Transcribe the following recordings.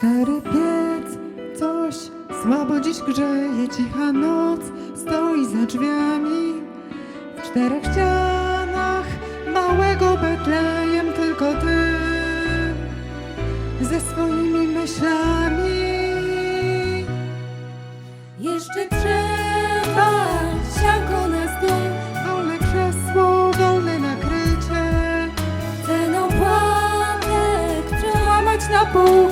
Stary piec, coś słabo dziś grzeje, cicha noc stoi za drzwiami. W czterech ścianach małego Betlejem tylko ty. Ze swoimi myślami. Jeszcze trzeba sianko na stół, Wolne krzesło, wolne nakrycie, ten opłatek przełamać na pół,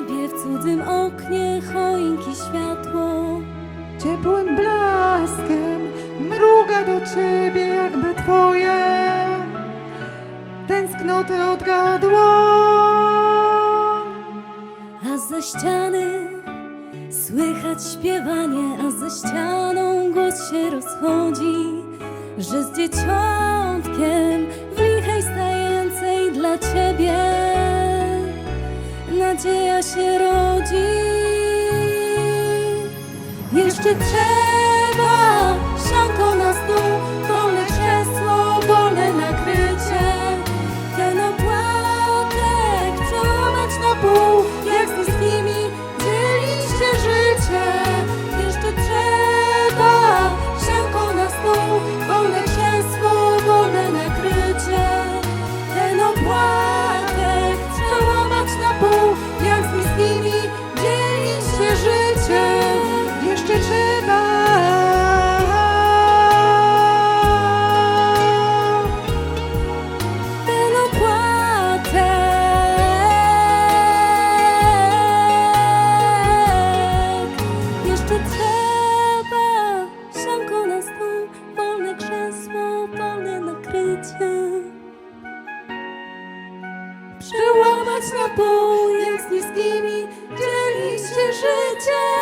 niebie w cudzym oknie choinki światło. Ciepłym blaskiem mruga do ciebie jakby twoje tęsknoty odgadło. A ze ściany słychać śpiewanie, a ze ścianą głos się rozchodzi, że z dzieciątkiem w lichej stajęcej dla ciebie nadzieja się rodzi. Jeszcze trzeba by łamać na pół, jak z niskimi dzielić się życiem.